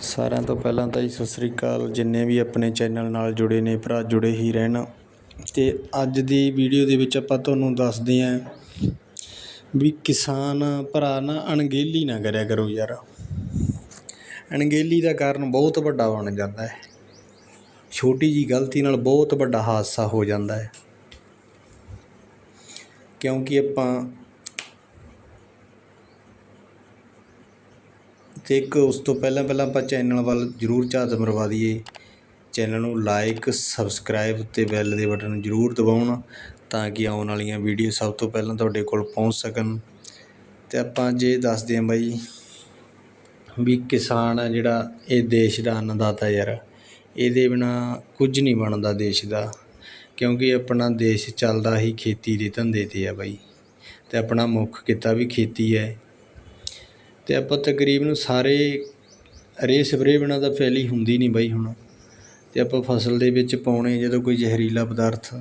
ਸਾਰਿਆਂ ਤੋਂ ਪਹਿਲਾਂ ਤਾਂ ਜੀ ਸਤਿ ਸ੍ਰੀ ਅਕਾਲ। ਜਿੰਨੇ ਵੀ ਆਪਣੇ ਚੈਨਲ ਨਾਲ ਜੁੜੇ ਨੇ, ਭਰਾ ਜੁੜੇ ਹੀ ਰਹਿਣ। ਅਤੇ ਅੱਜ ਦੀ ਵੀਡੀਓ ਦੇ ਵਿੱਚ ਆਪਾਂ ਤੁਹਾਨੂੰ ਦੱਸਦੇ ਹਾਂ ਵੀ ਕਿਸਾਨ ਭਰਾ ਨਾ ਅਣਗਹਿਲੀ ਨਾ ਕਰਿਆ ਕਰੋ ਯਾਰ। ਅਣਗਹਿਲੀ ਦਾ ਕਾਰਨ ਬਹੁਤ ਵੱਡਾ ਬਣ ਜਾਂਦਾ ਹੈ। ਛੋਟੀ ਜੀ ਗਲਤੀ ਨਾਲ ਬਹੁਤ ਵੱਡਾ ਹਾਦਸਾ ਹੋ ਜਾਂਦਾ ਹੈ। ਕਿਉਂਕਿ ਆਪਾਂ ਤੇ ਇੱਕ ਉਸ ਤੋਂ ਪਹਿਲਾਂ ਪਹਿਲਾਂ ਆਪਾਂ ਚੈਨਲ ਵੱਲ ਜ਼ਰੂਰ ਝਾਤ ਮਰਵਾ ਦਈਏ। ਚੈਨਲ ਨੂੰ ਲਾਈਕ ਸਬਸਕ੍ਰਾਈਬ ਤੇ ਬੈਲ ਦੇ ਬਟਨ ਜ਼ਰੂਰ ਦਬਾਉਣ ਤਾਂ ਕਿ ਆਉਣ ਵਾਲੀਆਂ ਵੀਡੀਓ ਸਭ ਤੋਂ ਪਹਿਲਾਂ ਤੁਹਾਡੇ ਕੋਲ ਪਹੁੰਚ ਸਕਣ। ਤੇ ਆਪਾਂ ਜੇ ਦੱਸਦੇ ਹਾਂ ਬਾਈ ਵੀ ਕਿਸਾਨ ਆ ਜਿਹੜਾ, ਇਹ ਦੇਸ਼ ਦਾ ਅੰਨਦਾਤਾ ਯਾਰ, ਇਹਦੇ ਬਿਨਾ ਕੁਝ ਨਹੀਂ ਬਣਦਾ ਦੇਸ਼ ਦਾ। ਕਿਉਂਕਿ ਆਪਣਾ ਦੇਸ਼ ਚੱਲਦਾ ਹੀ ਖੇਤੀ ਦੇ ਧੰਦੇ 'ਤੇ ਆ ਬਾਈ। ਤੇ ਆਪਣਾ ਮੁੱਖ ਕਿੱਤਾ ਵੀ ਖੇਤੀ ਹੈ। ਤੇ ਆਪਾਂ ਤਕਰੀਬਨ ਸਾਰੇ ਰੇ ਸਪਰੇਅ ਬਿਨਾਂ ਤਾਂ ਫੈਲੀ ਹੁੰਦੀ ਨਹੀਂ ਬਾਈ ਹੁਣ। ਤੇ ਆਪਾਂ ਫਸਲ ਦੇ ਵਿੱਚ ਪਾਉਣੇ ਜਦੋਂ ਕੋਈ ਜ਼ਹਿਰੀਲਾ ਪਦਾਰਥ,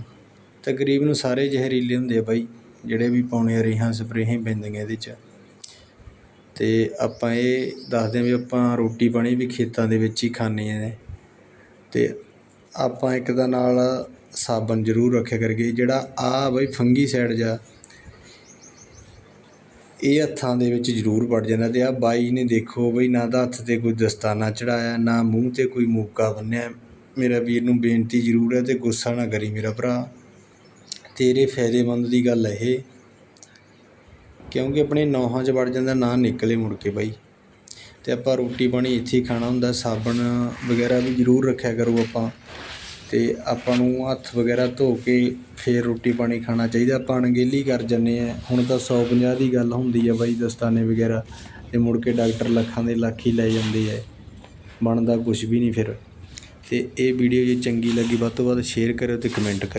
ਤਕਰੀਬਨ ਸਾਰੇ ਜ਼ਹਿਰੀਲੇ ਹੁੰਦੇ ਆ ਬਾਈ, ਜਿਹੜੇ ਵੀ ਪਾਉਣੇ ਆ ਰੇਹਾਂ, ਸਪਰੇਹਾਂ ਪੈਂਦੀਆਂ ਇਹਦੇ 'ਚ। ਤੇ ਆਪਾਂ ਇਹ ਦੱਸਦੇ ਹਾਂ ਵੀ ਆਪਾਂ ਰੋਟੀ ਪਾਣੀ ਵੀ ਖੇਤਾਂ ਦੇ ਵਿੱਚ ਹੀ ਖਾਂਦੇ ਆ ਤੇ ਆਪਾਂ ਇੱਕ ਦਾ ਨਾਲ ਸਾਬਣ ਜ਼ਰੂਰ ਰੱਖਿਆ ਕਰਕੇ ਜਿਹੜਾ ਆ ਬਾਈ ਫੰਗੀ ਸਾਈਡ ਜਾ ਇਹ ਹੱਥਾਂ ਦੇ ਵਿੱਚ ਜ਼ਰੂਰ ਵੜ ਜਾਂਦਾ ਅਤੇ ਆ ਬਾਈ ਨੇ ਦੇਖੋ ਬਈ ਨਾ ਤਾਂ ਹੱਥ ਤੇ ਕੋਈ ਦਸਤਾਨਾ ਚੜ੍ਹਾਇਆ ਨਾ ਮੂੰਹ ਤੇ ਕੋਈ ਮੂਕਾ ਬੰਨਿਆ। ਮੇਰਾ ਵੀਰ ਨੂੰ ਬੇਨਤੀ ਜ਼ਰੂਰ ਹੈ ਅਤੇ ਗੁੱਸਾ ਨਾ ਕਰੀ ਮੇਰਾ ਭਰਾ। ਤੇਰੇ ਫਾਇਦੇਮੰਦ ਦੀ ਗੱਲ ਹੈ ਇਹ, ਕਿਉਂਕਿ ਆਪਣੇ ਨੌਹਾਂ 'ਚ ਵੜ ਜਾਂਦਾ, ਨਾ ਨਿਕਲੇ ਮੁੜ ਕੇ ਬਾਈ। ਅਤੇ ਆਪਾਂ ਰੋਟੀ ਪਾਣੀ ਇੱਥੇ ਹੀ ਖਾਣਾ ਹੁੰਦਾ, ਸਾਬਣ ਵਗੈਰਾ ਵੀ ਜ਼ਰੂਰ ਰੱਖਿਆ ਕਰੋ ਆਪਾਂ। ਅਤੇ ਆਪਾਂ ਨੂੰ ਹੱਥ ਵਗੈਰਾ ਧੋ ਕੇ ਫਿਰ ਰੋਟੀ ਪਾਣੀ ਖਾਣਾ ਚਾਹੀਦਾ। ਆਪਾਂ ਅਣਗਹਿਲੀ ਕਰ ਜਾਂਦੇ ਹਾਂ। ਹੁਣ ਤਾਂ 150 ਦੀ ਗੱਲ ਹੁੰਦੀ ਆ ਬਾਈ, ਦਸਤਾਨੇ ਵਗੈਰਾ ਅਤੇ ਮੁੜ ਕੇ ਡਾਕਟਰ ਲੱਖਾਂ ਦੇ ਲੱਖ ਹੀ ਲੈ ਜਾਂਦੇ ਹੈ ਬਣਦਾ ਕੁਛ ਵੀ ਨਹੀਂ ਫਿਰ। ਅਤੇ ਇਹ ਵੀਡੀਓ ਜੇ ਚੰਗੀ ਲੱਗੀ, ਵੱਧ ਤੋਂ ਵੱਧ ਸ਼ੇਅਰ ਕਰਿਓ ਅਤੇ ਕਮੈਂਟ ਕਰਿਓ।